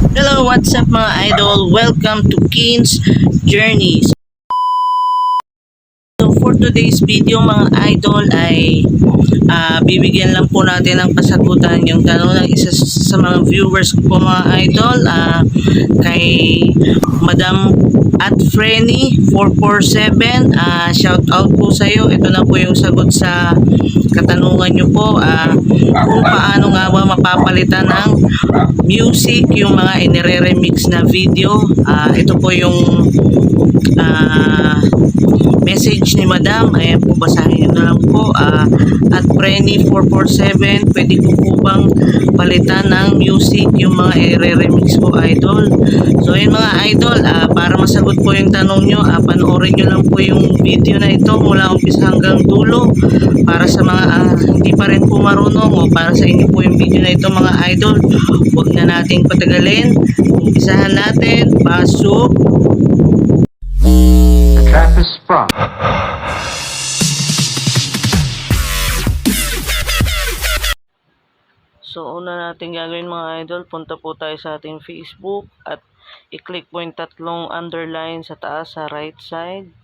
Hello, what's up mga idol? Welcome to Keen's Journeys. So for today's video mga idol ay ah, bibigyan lang po natin ng kasagutan yung tanong ng isa sa mga viewers ko mga idol ah, kay Madam at Frenny 447 ah, shout out po sa iyo ito na po yung sagot sa katanungan nyo po ah, kung paano nga ba mapapalitan ng music yung mga inire-remix na video Ah, ito po yung ah, message ni Madam. Ayan po, basahin nyo na lang po. Ah, at Frenny 447, pwede ko po bang palitan ng music yung mga i-remix ko, idol? So, yun mga idol, ah, para masagot po yung tanong nyo, ah, panoorin nyo lang po yung video na ito mula umpisa hanggang dulo para sa mga ah, hindi pa rin po marunong o para sa inyo po yung video na ito mga idol. Huwag na nating patagalin. Umpisahan natin. Pasok. So, una natin gagawin mga idol, punta po tayo sa ating Facebook at i-click po yung tatlong underline sa taas sa right side.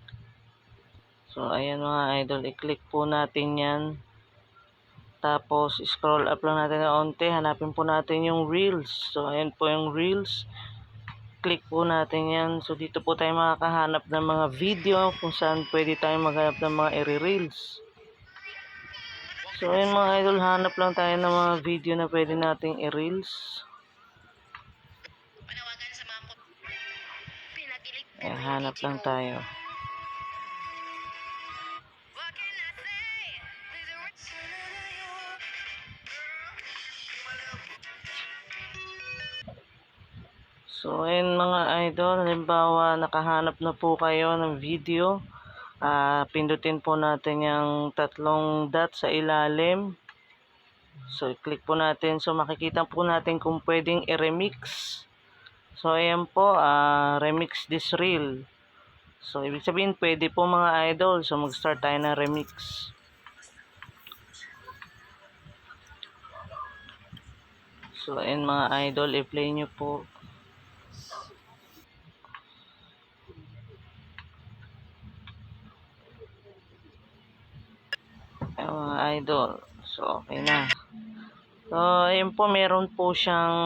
So, ayan mga idol, i-click po natin yan. Tapos, scroll up lang natin ng onte, hanapin po natin yung Reels. So, ayan po yung Reels. Click po natin yan. So, dito po tayo makakahanap ng mga video kung saan pwede tayo maghanap ng mga i-reels. So, ayun mga idol, hanap lang tayo ng mga video na pwede nating i-reels. Ayan, hanap lang tayo. So, ayun mga idol, halimbawa nakahanap na po kayo ng video. Ah, pindutin po natin yung tatlong dot sa ilalim. So, i-click po natin. So, makikita po natin kung pwedeng i-remix. So, ayan po, ah, remix this reel. So, ibig sabihin, pwede po mga idol. So, mag-start tayo ng remix. So, ayan mga idol, i-play nyo po. Ayan mga idol. So, okay na. So, ayun po, meron po siyang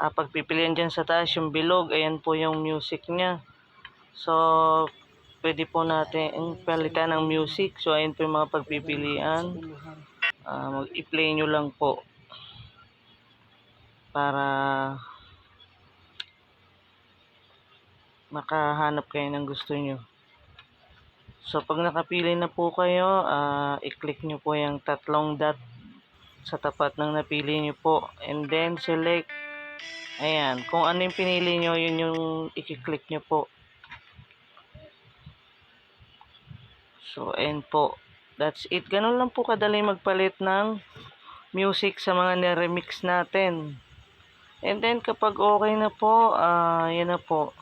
ah, pagpipilian dyan sa taas, yung bilog. Ayan po yung music niya. So, pwede po natin palitan ng music. So, ayun po yung mga pagpipilian. Ah, mag-i-play nyo lang po. Para makahanap kayo ng gusto nyo. So, pag nakapili na po kayo, ah, i-click nyo po yung tatlong dot sa tapat ng napili nyo po. And then, select. Ayan. Kung ano yung pinili nyo, yun yung i-click nyo po. So, ayan po. That's it. Ganun lang po kadali magpalit ng music sa mga niremix natin. And then, kapag okay na po, ah, yan na po.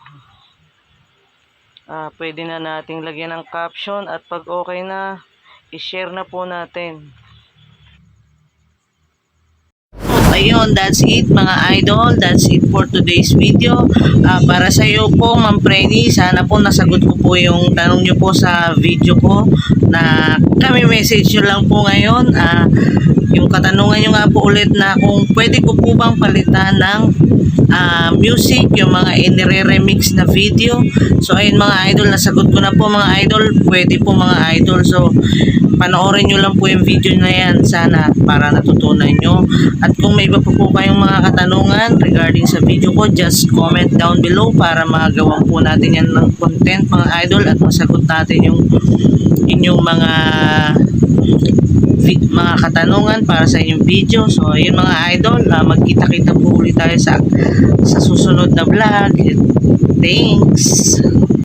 Ah, pwede na nating lagyan ng caption at pag okay na, i-share na po natin. Ayun, that's it mga idol. That's it for today's video. Ah, para sa iyo po, Ma'am Freddy, sana po nasagot ko po yung tanong niyo po sa video ko na kami message nyo lang po ngayon. Ah, yung katanungan nyo nga po ulit na kung pwede ko po bang palitan ng ah, music, yung mga inire-remix na video. So, ayun mga idol, nasagot ko na po mga idol. Pwede po mga idol. So, panoorin nyo lang po yung video na yan sana para natutunan nyo. At kung may iba pa po kayong mga katanungan regarding sa video ko, just comment down below para magawa po natin yan ng content mga idol at masagot natin yung inyong mga mga katanungan para sa inyong video. So, ayun mga idol, ah, magkita-kita po ulit tayo sa sa susunod na vlog. Thanks!